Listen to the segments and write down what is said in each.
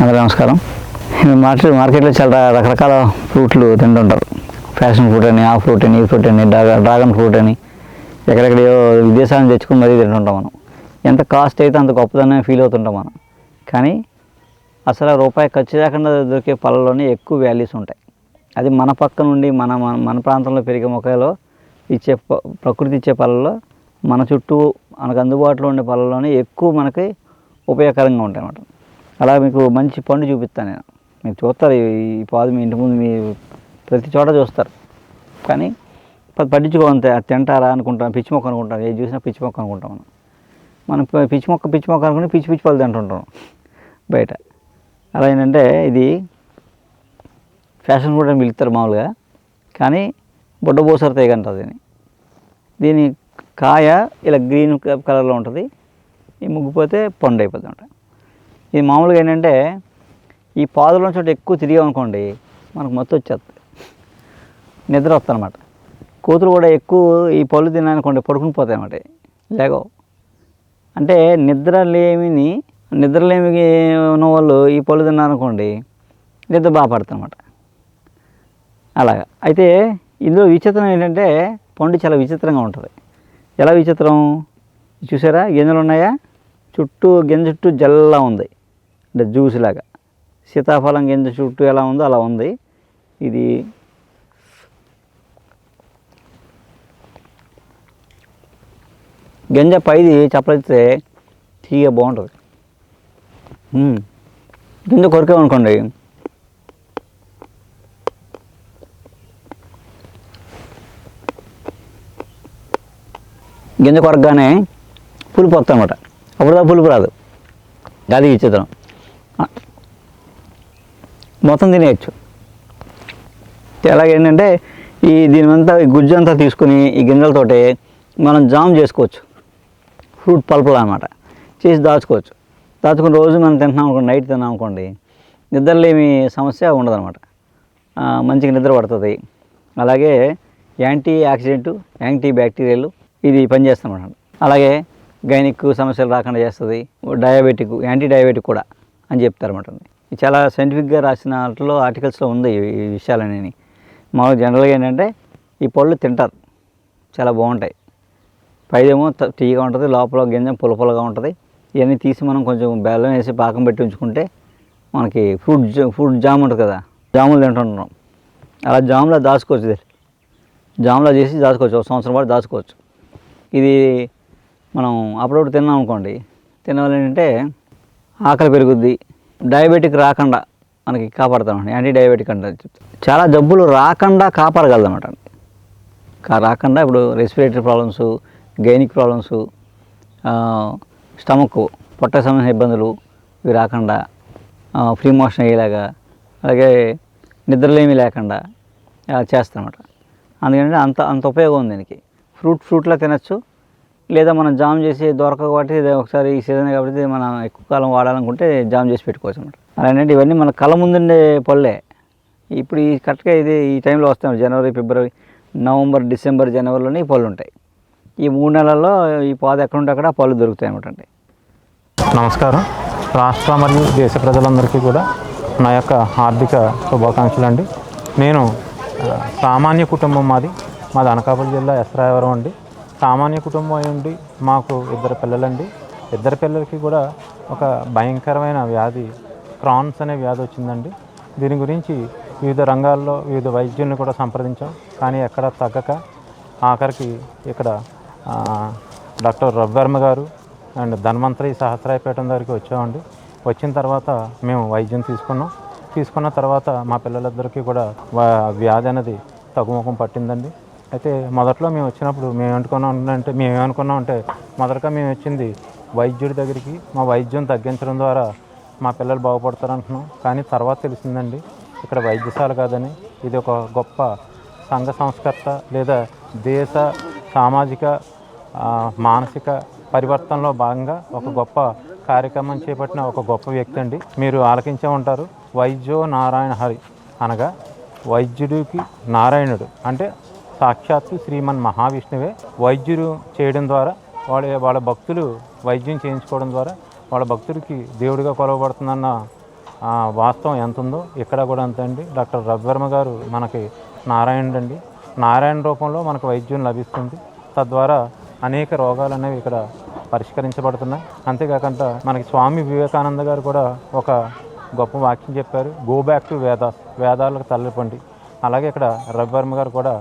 అందరూ నమస్కారం. మార్కెట్ మార్కెట్లో చాలా రకరకాల ఫ్రూట్లు తింటుంటారు. ఫ్యాషన్ ఫ్రూట్ అని ఆ ఫ్రూట్ అని ఈ ఫ్రూట్ అని డ్రాగన్ డ్రాగన్ ఫ్రూట్ అని ఎక్కడెక్కడో విదేశాల నుంచి తెచ్చుకుని మరీ తింటుంటాం మనం. ఎంత కాస్ట్ అయితే అంత గొప్పదనే ఫీల్ అవుతుంటాం మనం. కానీ అసలు రూపాయి ఖర్చు లేకుండా దొరికే పళ్ళలోనే ఎక్కువ వాల్యూస్ ఉంటాయి. అది మన పక్క నుండి మన మన మన ప్రాంతంలో పెరిగే మొక్కలో ఇచ్చే ప- ప్రకృతి ఇచ్చే పళ్ళలో మన చుట్టూ మనకు అందుబాటులో ఉండే పళ్ళలోనే ఎక్కువ మనకి ఉపయోగకరంగా ఉంటాయి అన్నమాట అలా మీకు మంచి పండు చూపిస్తాను నేను. మీరు చూస్తారు ఈ- పాదు మీ ఇంటి ముందు మీ ప్రతి చోట చూస్తారు. కానీ పట్టించుకోవంతే అది తింటారా అనుకుంటాం పిచ్చి మొక్క అనుకుంటాం ఏది చూసినా పిచ్చి మొక్క అనుకుంటాం మనం. మనం పిచ్చి మొక్క పిచ్చి మొక్క అనుకుని పిచ్చి పిచ్చి పళ్ళు తింటుంటాం బయట. అలా ఏంటంటే ఇది ఫ్యాషన్ ఫుడ్ అని పిలుస్తారు మామూలుగా కానీ బొడ్డ తీగ అంటారు దీన్ని. దీని కాయ ఇలా గ్రీన్ కలర్లో ఉంటుంది ఈ ముగ్గిపోతే పండు అయిపోతుంది ఇది మామూలుగా ఏంటంటే ఈ పాదుల చోట ఎక్కువ తిరిగామనుకోండి మనకు మొత్తం వచ్చేస్తుంది. నిద్ర వస్తుంది అనమాట కూతురు కూడా ఎక్కువ ఈ పళ్ళు తినాలనుకోండి పడుకుని పోతాయి అన్నమాట లేగవు. అంటే నిద్ర లేమిని నిద్రలేమి ఉన్న వాళ్ళు ఈ పళ్ళు తిన్నారనుకోండి నిద్ర బాగా అనమాట అలాగా. అయితే ఇందులో విచిత్రం ఏంటంటే పండు చాలా విచిత్రంగా ఉంటుంది. ఎలా విచిత్రం? చూసారా? గింజలు ఉన్నాయా? చుట్టూ గింజ చుట్టూ జల్లా ఉంది. అంటే జ్యూస్ లాగా. సీతాఫలం గింజ చుట్టూ ఎలా ఉందో అలా ఉంది. ఇది గింజ పైది చప్పలిస్తే తీగ బాగుంటుంది. గింజ కొరికామనుకోండి గింజ కొరకగానే పులుపు వస్తుంది అనమాట అప్పుడు పులుపు రాదు. అది విచిత్రం మొత్తం తినేయచ్చు. ఎలాగేంటంటే ఈ దీనిమంతా ఈ గుజ్జు అంతా తీసుకుని ఈ గింజలతోటి మనం జామ్ చేసుకోవచ్చు. ఫ్రూట్ పల్పులు అనమాట చేసి దాచుకోవచ్చు. దాచుకుని రోజు మనం తింటున్నాం అనుకోండి నైట్ తిన్నాం అనుకోండి నిద్రలేమి సమస్య ఉండదన్నమాట మంచిగా నిద్ర పడుతుంది. అలాగే యాంటీ ఆక్సిడెంట్ యాంటీ బ్యాక్టీరియల్ ఇది పనిచేస్తుంది అన్నమాట అలాగే గైనిక్ సమస్యలు రాకుండా చేస్తుంది డయాబెటిక్ యాంటీ డయాబెటిక్ కూడా అని చెప్తారన్నమాట. చాలా సైంటిఫిక్గా రాసిన వాటిలో ఆర్టికల్స్లో ఉంది ఈ విషయాలనేవి విషయాలన్నీ. మామూలుగా జనరల్గా ఏంటంటే ఈ పళ్ళు తింటారు. చాలా బాగుంటాయి. పైదేమో తీగా తీయగా ఉంటుంది లోపల గింజం పులపులగా ఉంటుంది. ఇవన్నీ తీసి మనం కొంచెం బెల్లం వేసి పాకం పెట్టి ఉంచుకుంటే మనకి ఫ్రూట్ జా- ఫ్రూట్ జామ్ ఉంటుంది కదా జాములు తింటుంటున్నాం అలా జాములా దాచుకోవచ్చు జాములా చేసి దాచుకోవచ్చు ఒక సంవత్సరం పాటు దాచుకోవచ్చు. ఇది మనం అప్పుడప్పుడు తిన్నాం అనుకోండి. తినవల్ల ఏంటంటే ఆకలి పెరుగుద్ది. డయాబెటిక్ రాకుండా మనకి కాపాడుతాం యాంటీ డయాబెటిక్ అంటే చాలా జబ్బులు రాకుండా కాపాడగలదన్నమాట రాకుండా ఇప్పుడు respiratory problems gynaec problems stomach పొట్ట సంబంధించిన ఇబ్బందులు ఇవి రాకుండా ఫ్రీ మోషన్ అయ్యేలాగా అలాగే నిద్రలేమి లేకుండా చేస్తానమాట అందుకంటే అంత అంత ఉపయోగం ఉంది దీనికి. ఫ్రూట్ ఫ్రూట్లో తినచ్చు లేదా మనం జామ్ చేసి దొరక కాబట్టి ఒకసారి ఈ సీజన్ కాబట్టి మనం ఎక్కువ కాలం వాడాలనుకుంటే జామ్ చేసి పెట్టుకోవచ్చు అనమాట అలానే ఇవన్నీ మన కళ్ళ ముందుండే పళ్ళే. ఇప్పుడు ఈ కరెక్ట్గా ఇది ఈ టైంలో వస్తాయి జనవరి ఫిబ్రవరి నవంబర్ డిసెంబర్ జనవరిలోనే ఈ పళ్ళు ఉంటాయి. ఈ మూడు నెలల్లో ఈ పాద ఎక్కడుంటే అక్కడ పళ్ళు దొరుకుతాయి అనమాట అండి. నమస్కారం. రాష్ట్ర మరియు దేశ ప్రజలందరికీ కూడా నా యొక్క ఆర్థిక శుభాకాంక్షలు అండి నేను సామాన్య కుటుంబం మాది. మాది అనకాపల్లి జిల్లా ఎస్రాయవరం అండి. సామాన్య కుటుంబం అయి ఉండి మాకు ఇద్దరు పిల్లలండి. ఇద్దరు పిల్లలకి కూడా ఒక భయంకరమైన వ్యాధి క్రాన్స్ అనే వ్యాధి వచ్చిందండి. దీని గురించి వివిధ రంగాల్లో వివిధ వైద్యుల్ని కూడా సంప్రదించాం. కానీ ఎక్కడ తగ్గక ఆఖరికి ఇక్కడ డాక్టర్ రవివర్మ గారు అండ్ ధన్వంతరి సహస్రాయపేటం దగ్గరికి వచ్చామండి. వచ్చిన తర్వాత మేము వైద్యం తీసుకున్నాం. తీసుకున్న తర్వాత మా పిల్లలిద్దరికీ కూడా వ్యాధి అనేది తగ్గుముఖం పట్టిందండి. అయితే మొదట్లో మేము వచ్చినప్పుడు మేము అనుకున్నాం అంటే మేము ఏమనుకున్నాం అంటే మొదటగా మేము వచ్చింది వైద్యుడి దగ్గరికి మా వైద్యం తగ్గించడం ద్వారా మా పిల్లలు బాగుపడతారు అంటున్నాం. కానీ తర్వాత తెలిసిందండి ఇక్కడ వైద్యశాల కాదని ఇది ఒక గొప్ప సంఘ సంస్కర్త లేదా దేశ సామాజిక మానసిక పరివర్తనలో భాగంగా ఒక గొప్ప కార్యక్రమం చేపట్టిన ఒక గొప్ప వ్యక్తి అండి. మీరు ఆలకించే ఉంటారు వైద్యో నారాయణ హరి అనగా వైద్యుడికి నారాయణుడు. అంటే సాక్షాత్తు శ్రీమన్ మహావిష్ణువే వైద్యులు చేయడం ద్వారా వాళ్ళ వాళ్ళ భక్తులు వైద్యం చేయించుకోవడం ద్వారా వాళ్ళ భక్తుడికి దేవుడిగా కొలవబడుతుందన్న వాస్తవం ఎంత ఉందో ఇక్కడ కూడా అంతే అండి డాక్టర్ రవివర్మ గారు మనకి నారాయణుడు అండి నారాయణ రూపంలో మనకు వైద్యం లభిస్తుంది. తద్వారా అనేక రోగాలు అనేవి ఇక్కడ పరిష్కరించబడుతున్నాయి. అంతేకాకుండా మనకి స్వామి వివేకానంద గారు కూడా ఒక గొప్ప వాక్యం చెప్పారు. గో బ్యాక్ టు వేదాస్ వేదాలకు తల్లిపండి అలాగే ఇక్కడ రవివర్మ గారు కూడా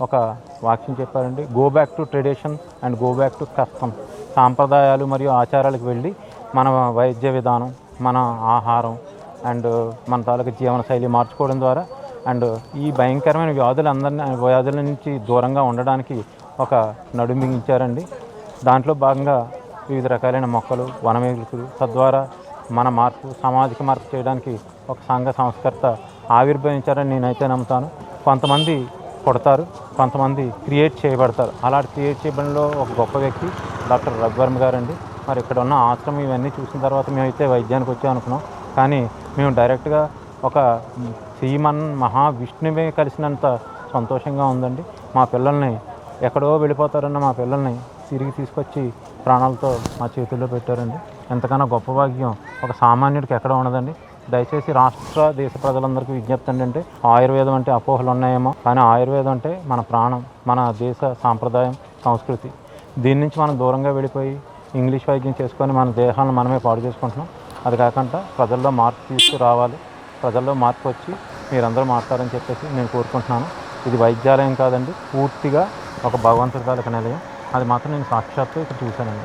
ఒక వాక్యం చెప్పారండి. Go back to tradition and go back to custom సాంప్రదాయాలు మరియు ఆచారాలకు వెళ్ళి మన వైద్య విధానం మన ఆహారం అండ్ మన తాలూకు జీవనశైలి మార్చుకోవడం ద్వారా అండ్ ఈ భయంకరమైన వ్యాధులు అందరినీ వ్యాధుల నుంచి దూరంగా ఉండడానికి ఒక నడుమించారండి దాంట్లో భాగంగా వివిధ రకాలైన మొక్కలు వనమేకులు తద్వారా మన మార్పు సామాజిక మార్పు చేయడానికి ఒక సంఘ సంస్కర్త ఆవిర్భవించారని నేనైతే నమ్ముతాను. కొంతమంది కొడతారు కొంతమంది క్రియేట్ చేయబడతారు. అలాంటి క్రియేట్ చేయబడిలో ఒక గొప్ప వ్యక్తి డాక్టర్ రఘువర్మ గారండి. మరి ఇక్కడ ఉన్న ఆశ్రమం ఇవన్నీ చూసిన తర్వాత మేమైతే వైద్యానికి వచ్చాం అనుకున్నాం. కానీ మేము డైరెక్ట్గా ఒక శ్రీమన్ మహావిష్ణువే కలిసినంత సంతోషంగా ఉందండి. మా పిల్లల్ని ఎక్కడో వెళ్ళిపోతారన్న మా పిల్లల్ని తిరిగి తీసుకొచ్చి ప్రాణాలతో మా చేతుల్లో పెట్టారండి. ఎంతకన్నా గొప్ప భాగ్యం ఒక సామాన్యుడికి ఎక్కడ ఉండదండి. దయచేసి రాష్ట్ర దేశ ప్రజలందరికీ విజ్ఞప్తి ఏంటంటే ఆయుర్వేదం అంటే అపోహలు ఉన్నాయేమో కానీ ఆయుర్వేదం అంటే మన ప్రాణం మన దేశ సాంప్రదాయం సంస్కృతి. దీని నుంచి మనం దూరంగా వెళ్ళిపోయి ఇంగ్లీష్ వైద్యం చేసుకొని మన దేహాలను మనమే పాడు చేసుకుంటున్నాం. అది కాకుండా ప్రజల్లో మార్పు తీసుకురావాలి ప్రజల్లో మార్పు వచ్చి మీరందరూ మాట్లాడని చెప్పేసి నేను కోరుకుంటున్నాను. ఇది వైద్యాలయం కాదండి పూర్తిగా ఒక భగవంతుడి తాలూకు నిలయం. అది మాత్రం నేను సాక్షాత్తు ఇక్కడ చూశానండి.